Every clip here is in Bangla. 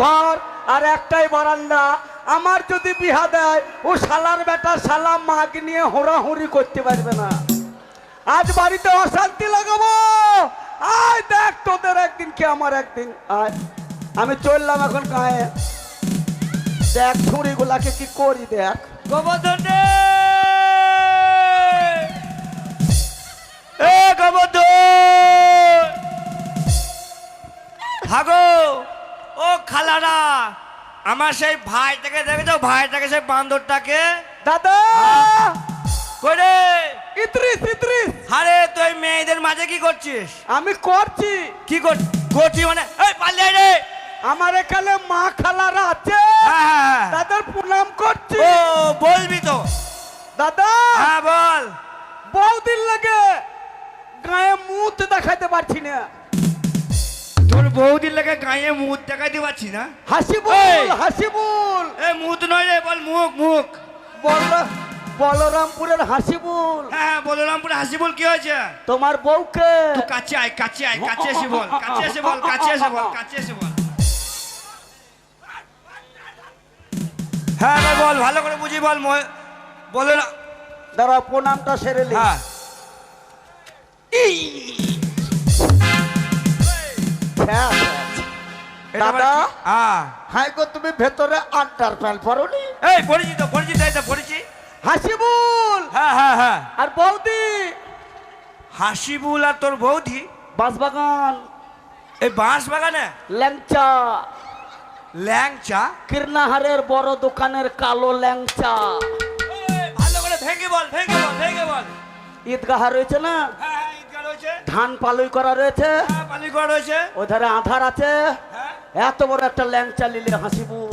ঘর আর একটাই বারান্দা। আমার যদি বিহা দেয়, ও শালার বেটা শালা মাগ নিয়ে হোড়াহুড়ি করতে পারবে না। আজ বাড়িতে অশান্তি লাগাবো। আয় দেখ তোদের একদিন কি আমার একদিন। আয়, আমি চললাম এখন গায়ে। দেখ ছুরি গুলাকে কি করি দেখ। গোবর্ধন! এ গোবর্ধন! হাগো ও খালারা আমার সেই ভাইটাকে দেখেছ? ভাইটাকে সেই বান্দরটাকে? দাদা! করে ইত্রিস ইত্রিস আরে তুই মেয়েদের মাঝে কি করছিস? আমি করছি। কি কর করছি মানে? এই পালিয়ে রে! আমার এখানে মা খালারা আছে। হ্যাঁ, হ্যাঁ, হ্যাঁ। তাদের প্রণাম করছি। ও বলবি তো। দাদা! হ্যাঁ বল। বহুদিন লাগে গায়ে মুখ দেখাতে পারছি না। বহুদিন লাগে গায়ে মুখ দেখাইতে পারছি না? হাসি এই! বল হাসি বল। এ মুখ নয় রে বল মুখ মুখ বল বলরামপুরের হ্যাঁ হ্যাঁ বলরামপুরে হাসি বল কি হয়েছে? তোমার বউকে। কাছে আয় কাছে আয় কাছে এসে বল কাছে এসে বল কাছে এসে বল কাছে এসে বল। হ্যাঁ বল ভালো করে বুঝি বল বলে না দাঁড়া প্রণামটা সেরে হ্যাঁ। হ্যাঁ, দাদা? হ্যাঁ হাই গো তুমি ভেতরে আন্টার প্যান্ট পরোনি? এই পড়েছি তো পড়েছি তাই তো পড়েছি হাসি হ্যাঁ হ্যাঁ হ্যাঁ। আর বৌদি? হাসিবুল আর তোর বৌদি? বাঁশবাগান। এই ল্যাংচা। ল্যাংচা? কীর্ণাহারের বড় দোকানের কালো ল্যাংচা। ভালো করে ভেঙে বল ভেঙে বল ভেঙে বল। ঈদগাহ রয়েছে না? হ্যাঁ হ্যাঁ। ধান পালুই করা রয়েছে হ্যাঁ ওধারে আধার আছে হ্যাঁ এত বড় একটা ল্যাংচা লিলে হাসিপুর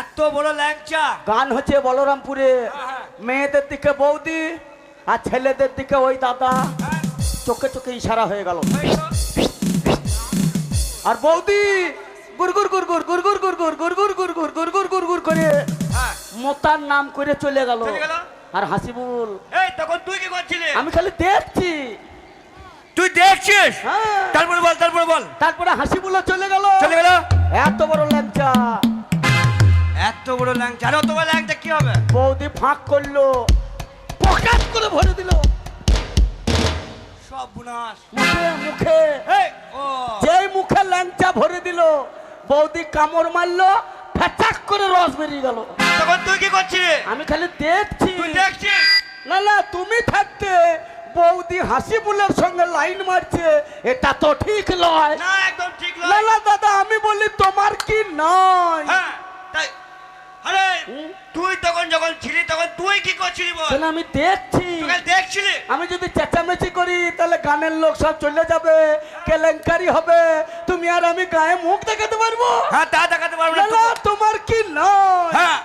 এত বড় ল্যাংচা গান হচ্ছে বলরামপুরে হ্যাঁ। মেয়েদের দিকে বৌদি আর ছেলেদের দিকে ওই দাদা হ্যাঁ চোখে চোখে ইশারা হয়ে গেল আর বৌদি গুরগুর গুরগুর গুরগুর গুরগুর গুরগুর গুরগুর গুরগুর গুরগুর করে হ্যাঁ মোতার নাম করে চলে গেল আর হাসিবুল এই তখন তুই কি করছিলি আমি খালি দেখছি দেখছিস? হ্যাঁ। তারপরে বল তারপরে বল। তারপরে হাসিবুল চলে গেল। চলে গেল? এত বড় ল্যাংচা। এত বড় ল্যাংচা। আর অত বড় ল্যাংচা কি হবে? বৌদি ফাঁক করল। পকেট করে ভরে দিল। সব বুনাস। মুখে মুখে। যেই মুখে ল্যাংচা ভরে দিল বৌদি কামড় মারলো ফ্যাচাক করে রস বেরিয়ে গেল। তখন তুই কি করছিস? আমি খালি দেখছি। তুই দেখছিস? না না তুমি থাকতে বৌদি হাসিবুলের সঙ্গে লাইন মারছে এটা তো ঠিক নয়। না একদম ঠিক নয়। না দাদা আমি বলি তোমার কি নয়? হ্যাঁ তাই। আরে তুই তখন যখন ছিলি তখন তুই কি করছিলি বল? তাহলে আমি দেখছি। দেখছিলি? আমি যদি চেঁচামেচি করি তাহলে গানের লোক সব চলে যাবে কেলেঙ্কারি হবে। তুমি আর আমি গায়ে মুখ দেখাতে পারব? হ্যাঁ তা দেখাতে পারব না। তোমার কি নয়? হ্যাঁ।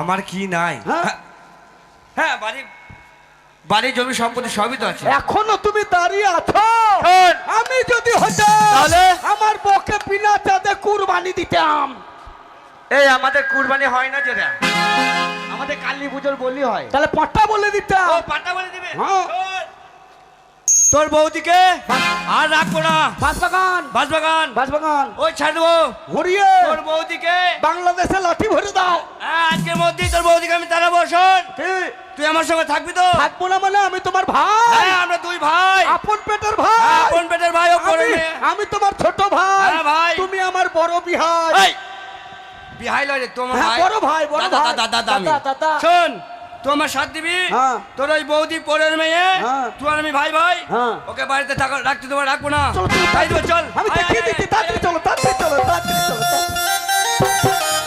আমার কি নাই? হ্যাঁ। হ্যাঁ। বাড়ি বাড়ি জমি সম্পত্তি সবই তো আছে এখনও তুমি দাঁড়িয়ে আছো। আমি যদি হতাম তাহলে? আমার পক্ষে বিনা চাঁদে কুরবানি দিতাম এই আমাদের কুরবানি হয় না যেটা আমাদের কালী পুজোর বলি হয় তাহলে পাটা বলে দিতাম পাট্টা পাটা বলে দিবে হ্যাঁ। তোর বৌদিকে? আর রাখব না। বাঁশবাগান বাসবাগান। বাঁশবাগান ওই ছাড়বো ঘুরিয়ে। তোর বৌদিকে। বাংলাদেশে লাঠি ভরে দাও। হ্যাঁ, আজকের মধ্যেই তোর বৌদিকে আমি তারা কি? তুই আমার সঙ্গে থাকবি তো? থাকব না মানে আমি তোমার ভাই। হ্যাঁ আমরা দুই ভাই। আপন পেটের ভাই। হ্যাঁ, আপন পেটের ভাই আমি- তোমার ছোট ভাই। ভাই। তুমি আমার বড় বিহার এই! বিহাই লয় তোমার বড় ভাই, বড় ভাই। দাদা। দাদা, দাদা। শোন। তুই আমার সাথ দিবি? হ্যাঁ। তোর ওই বৌদি পরের মেয়ে? হ্যাঁ। তুই আর আমি ভাই ভাই? হ্যাঁ। ওকে বাড়িতে থাকা রাখতে দেবো রাখব না। তাই দেবো চল। আমি দেখিয়ে দিচ্ছি তাড়াতাড়ি চলো তাড়াতাড়ি চলো তাড়াতাড়ি চলো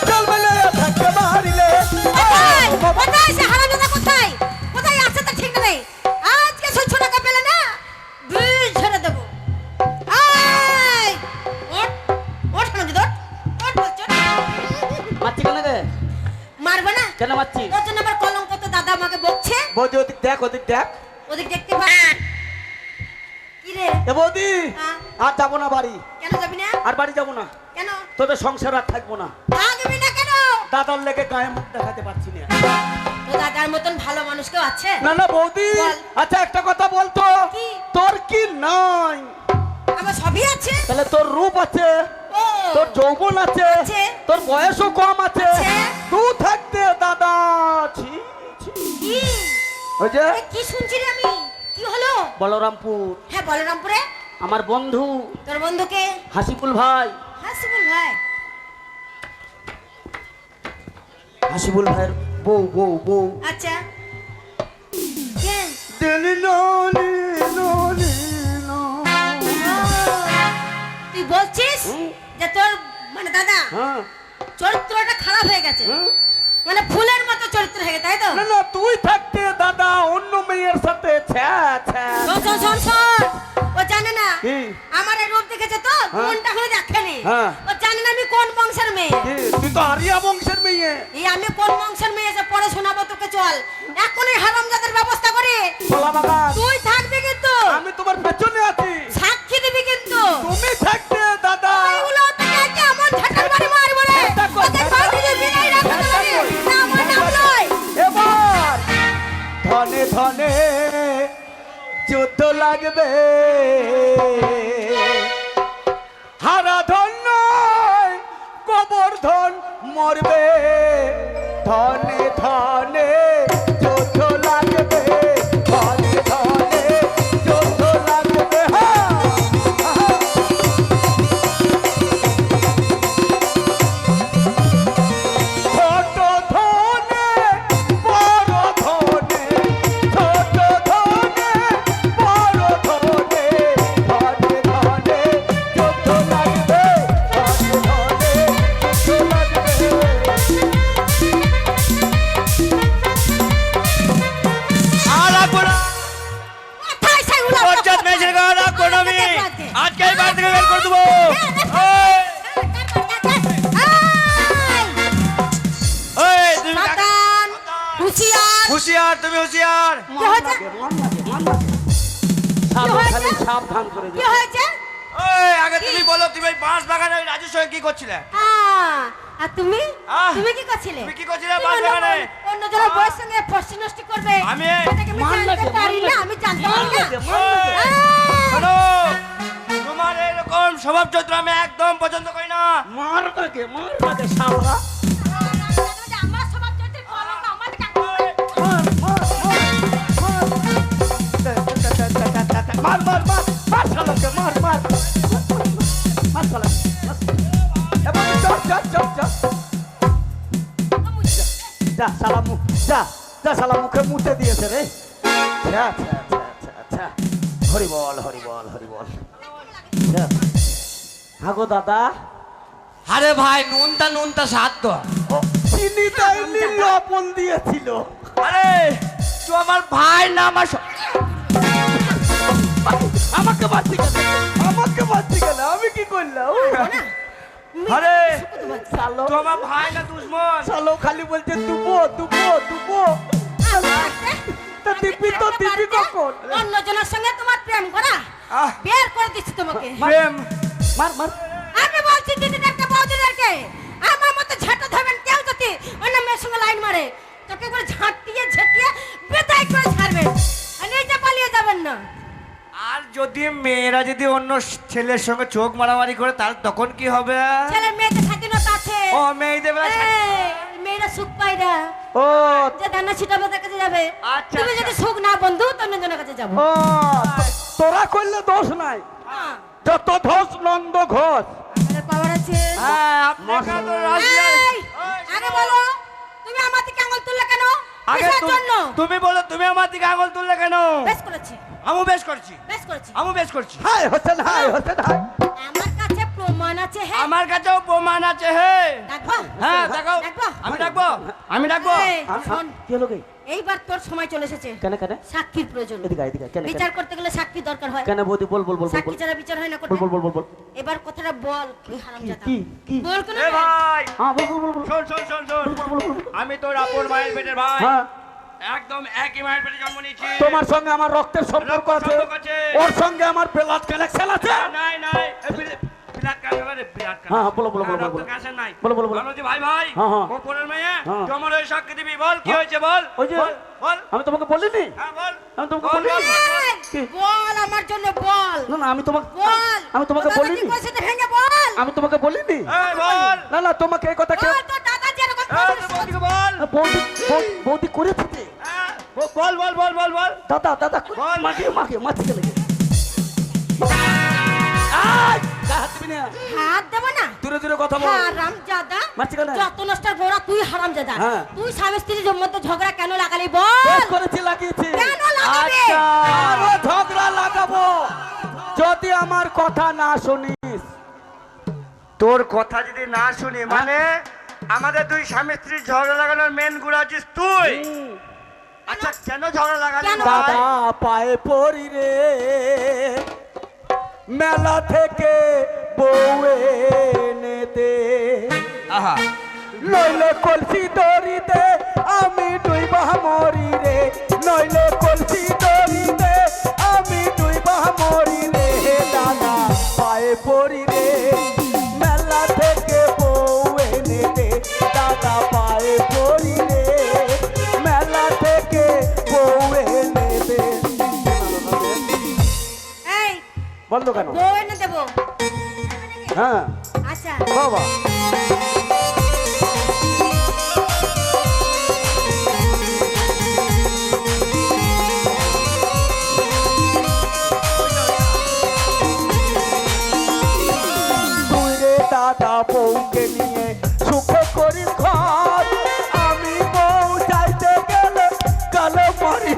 চল। বলে থাকতে বাড়িলে কোথায়? কোথায় সে হারামজাদা কোথায়? কোথায় আছে তা ঠিক নেই? আজকে ছয় টাকা পেলে না? দুই ছেড়ে দেবো। রে? না? কেন মারছি বৌদি ওদিক দেখ ওদিক দেখ। ওদিক দেখতে কি রে? এ বৌদি হ্যাঁ। আর যাব না বাড়ি। কেন যাবি না? আর বাড়ি যাব না। কেন? তোদের সংসার আর থাকব না। থাকবি না কেন? দাদার লেগে গায়ে মুখ দেখাতে পারছি না। তো দাদার মতন ভালো মানুষ কেউ আছে? না না বৌদি। বল। আচ্ছা একটা কথা বলতো। কি? তোর কি নাই? আমার সবই আছে। তাহলে তোর রূপ আছে ও। তোর যৌবন আছে আছে। তোর বয়সও কম আছে। আছে। তুই ওই যে কি শুনছি রে আমি? কি হলো? বলরামপুর। হ্যাঁ বলরামপুরে? আমার বন্ধু। তোর বন্ধুকে? হাসিপুল ভাই। হাসিবুল ভাই। হাসিবুল ভাইয়ের বউ বউ বউ। আচ্ছা। তুই বলছিস যে তোর মানে দাদা হ্যাঁ। চরিত্রটা খারাপ হয়ে গেছে। মানে ফুলের মতো চরিত্র হয়ে তাই তো? না না তুই থাকতে দাদা অন্য মেয়ের সাথে ছ্যা ছ্যা। শোন শোন শোন শোন। ও জানে না কি? আমার রূপ দেখেছে তো হ্যাঁ। মনটা হলে দেখেনি হ্যাঁ। ও জানে না আমি কোন বংশের মেয়ে? তুই তো আরিয়া বংশের মেয়ে। এই আমি কোন বংশের মেয়ে যে পরে শোনাবো তোকে চল। এখনই হারামজাদের ব্যবস্থা করে। তুই থাকবি কিন্তু। আমি তোমার পেছনে লাগবে সাবধান? সাবধান করে কি হয়েছে? ওই আগে তুমি বলো তুমি ওই বাঁশ বাগানে ওই রাজুর সঙ্গে কি করছিলে? আর তুমি? তুমি কি করছিলে? তুমি কি করছিলে তুমি বাগানে? অন্য জনের আহ। সঙ্গে ফষ্টি নষ্টি করবে? আমি- এটাকে আমি জানতে পারি না আমি জানতে পারি না। লাগে, লাগে। আহ, শোনো তোমার এরকম স্বভাব চরিত্র আমি একদম পছন্দ করি না। মার লাগে মার লাগে শালা। মার মার মার মার শালা এবার চল চল চল চল যা শালা মুখ যা যা শালা মুখে মুতে দিয়েছে রে আচ্ছা আচ্ছা আচ্ছা আচ্ছা হরি বল হরি বল হরি বল হাগো দাদা আরে ভাই নুনটা নুনটা স্বাদ তো। চিনি লবণ দিয়েছিল। আরে তুই আমার ভাই না আমার আমাকে মারছি কেন আমাকে মারছি কেন আমি কি করলাম? আরে সালো তুই আমার ভাই না দুশ্মন? সালো খালি বলছে দুবো দুবো দুবো। তা দিবি তো দিবি কখন? অন্য জনের সঙ্গে তোমার প্রেম করা। বের করে দিচ্ছি তোমাকে। প্রেম। মার মার। আমি বলছি দিদিদেরকে? বৌদিদেরকে আমার মতো ঝাঁটা ধরবেন কেউ যদি অন্য মেয়ের সঙ্গে লাইন মারে। তোকে করে ঝাঁটিয়ে ঝাঁটিয়ে করে আর নিজে পালিয়ে যাবেন না। আর যদি মেয়েরা যদি অন্য ছেলের সঙ্গে চোখ মারামারি করে তাহলে তখন কি হবে? ছেলে মেয়েদের স্বাধীনতা আছে ও মেয়েদের বেলা মেয়েরা সুখ পায় না। ও। যে দানা ছিটাবে কাছে যাবে। আচ্ছা, তুমি আচ্ছা। যদি সুখ না বন্ধু কাছে যাব। ও। তোরা করলে দোষ নাই। হ্যাঁ, যত ধোষ নন্দ ঘোষ। পাওয়ার আছে। হ্যাঁ আগে বলো তুমি আমার দিকে আঙুল তুললে কেন? আগে তুমি বলো তুমি আমার দিকে আঙুল তুললে কেন? বেশ করেছি। আমু বেশ করছি বেশ করেছি আমু বেশ করছি হাই হোসেন হাই হোসেন হাই আমার কাছে প্রমাণ আছে হ্যাঁ আমার কাছেও প্রমাণ আছে হে দেখো হ্যাঁ দেখো আমি ডাকবো আমি ডাকবো শোন, কি হলো গে এইবার তোর সময় চলে এসেছে কেন কেন সাক্ষীর প্রয়োজন এদিকে এদিকে কেন বিচার করতে গেলে সাক্ষী দরকার হয় কেন বৌদি বল বল বল সাক্ষী ছাড়া বিচার হয় না বল করতে বল বল বল বল এবার কথাটা বল হারামজাদা কি কি বল কেন এ ভাই হ্যাঁ বল বল বল বল শোন শোন শোন শোন আমি তোর আপন মায়ের পেটের ভাই হ্যাঁ একদম একই মায়ের পেটে জন্ম নিয়েছি। তোমার সঙ্গে আমার রক্তের সম্পর্ক আছে। ওর সঙ্গে আমার ব্লাড কানেকশন আছে। নাই নাই। এই বিলে- বিলাত কাজ হবে করে বিরাট হ্যাঁ, হ্যাঁ, বলো, বলো, বলো, বলো। ক্যান্সার নাই। বলো, বলো, বলো। বলো যে ভাই ভাই হ্যাঁ, হ্যাঁ। মেয়ে? হ্যাঁ। ওই সাক্ষী দিবি বল কি হ্যাঁ। হয়েছে বল? ওই যে- বল বল। আমি তোমাকে বলিনি? হ্যাঁ বল। আমি তোমাকে বল, বলিনি? বল, বল, বল। কি? বল আমার জন্য বল। না না আমি তোমাকে বল। আমি তোমাকে বলিনি কি করেছে তো ভেঙে বল। আমি তোমাকে বলিনি? এই বল। না না তোমাকে এই কথা কেউ বৌদি বৌ- বৌদি করেছে। হ্যাঁ, বল বল বল বল বল দাদা দাদা বল। মাকে মাকে মাছি চলে গেছে হাত দিবি না। হাত দেবো না দূরে দূরে কথা বল হারাম জাদা মারছি কেন? যত নষ্টের গোড়া তুই হারাম জাদা হ্যাঁ। তুই স্বামী স্ত্রীর মধ্যে ঝগড়া কেন লাগালি বল বেশ করেছি লাগিয়েছি কেন লাগাবে? আচ্ছা, আরও ঝগড়া লাগাবো যদি আমার কথা না শুনিস তোর কথা যদি না শুনি মানে আমাদের দুই স্বামী স্ত্রীর ঝগড়া লাগানোর মেন গুড়া হচ্ছিস তুই। আচ্ছা কেন ঝগড়া লাগালি? দাদা পায়ে পড়ি রে। মেলা থেকে বউ এনে দে। আহা। নইলে কলসি দড়িতে আমি ডুইবা মরি রে। নইলে কলসি বন্ধ কেন? বউ এনে দেবো হ্যাঁ। আচ্ছা। বাবা দাদা বউকে নিয়ে সুখে করি ঘর। আমি বউ চাইতে গেলে কালো মারি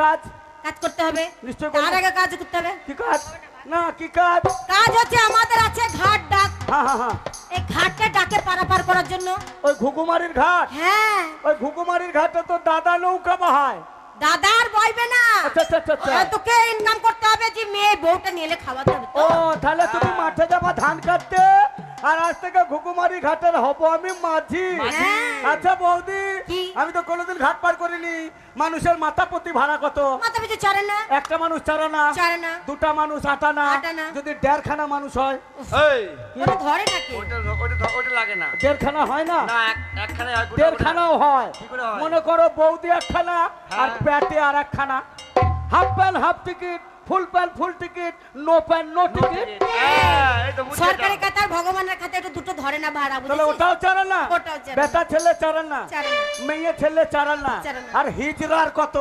কাজ? কাজ করতে হবে। নিশ্চয়। তার আগে কাজ করতে হবে। কি কাজ? না কি কাজ? কাজ হচ্ছে আমাদের আছে ঘাট ডাক। হ্যাঁ হ্যাঁ হ্যাঁ। এই ঘাটকে ডাকে পারাপার করার জন্য। ওই ঘুঘুমারির ঘাট? হ্যাঁ। ওই ঘুঘুমারির ঘাটে তো দাদা নৌকা বাহায়। দাদার বইবে না। আচ্ছা আচ্ছা আচ্ছা, ওরা তোকে ইনকাম করতে হবে যে মেয়ে বউটা নিয়ে খাওয়াতে হবে। ও তাহলে তুমি মাঠে যাবা ধান কাটতে? আর আজ থেকে ঘুঘুমারি ঘাটের হব আমি মাঝি। আচ্ছা বৌদি আমি তো কোনোদিন ঘাট পার করিনি। মানুষের মাথা প্রতি ভাড়া কত? মাথা পিছু চড়ে না। একটা মানুষ চারা না চড়ে না। দুটা মানুষ আটা না। আটানা। যদি দেড়খানা মানুষ হয় এই। ধরে নাকি? ওটা ওটা ওটা লাগে না। দেড়খানা হয় না? না এক একখানে হয় গোটা দেড়খানাও হয়। কি করে হয়? মনে করো বৌদি একখানা আর হ্যাঁ। প্যাটে আর একখানা। Half pant half ticket. Full pant full ticket no pant no ticket হ্যাঁ, এই তো সরকারি যাও। ভগবানের খাতা একটু দুটো ধরে না ভাড়া তাহলে ওটাও চারা না। বেটা ছেলে চারা না। মেয়ে ছেলে চারা না। আর হিজরার কত?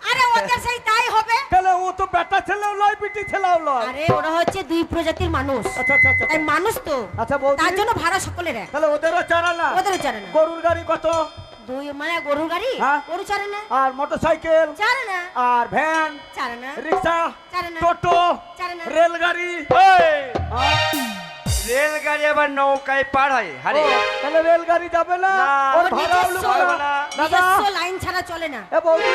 আরে ওদের সেই তাই হবে। তাহলে ও তো বেটা ছেলেও লয় বিটি ছেলেও লয়। আরে ওরা হচ্ছে দুই প্রজাতির মানুষ। আচ্ছা আচ্ছা আচ্ছা। তাই মানুষ তো। আচ্ছা তার জন্য ভাড়া সকলের এক। তাহলে ওদেরও চারা না। ওদেরও চারে না। গরুর গাড়ি কত? দুই মানে গরুর গাড়ি? হ্যাঁ। গরু চারে না? আর মোটর সাইকেল চারে না? আর ভ্যান। চারে না? রিক্সা। চারে না? টোটো। চারে না? রেলগাড়ি। এই, হ্যাঁ? রেলগাড়ি আবার নৌকায় পার হয়। হারে তাহলে রেলগাড়ি যাবে না? ওর ভাড়া না। দাদা লাইন ছাড়া চলে না। এ বৌদি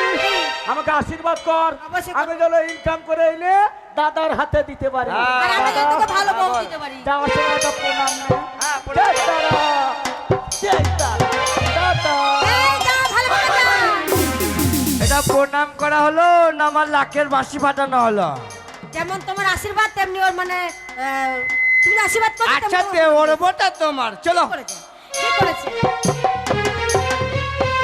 আমাকে আশীর্বাদ কর। আমি যেন ইনকাম করে এনে দাদার হাতে দিতে পারি। হ্যাঁ। আর তোকে ভালো বউ দিতে পারি। যাওয়ার সময় একটা প্রণাম। নে। হ্যাঁ, প্রণাম। এটা প্রণাম করা হলো না আমার লাখের বাসি ফাটানো হলো? যেমন তোমার আশীর্বাদ তেমনি ওর মানে তুমি আশীর্বাদ করো আচ্ছা তে ওর ওটা তোমার। চলো। কি করেছে?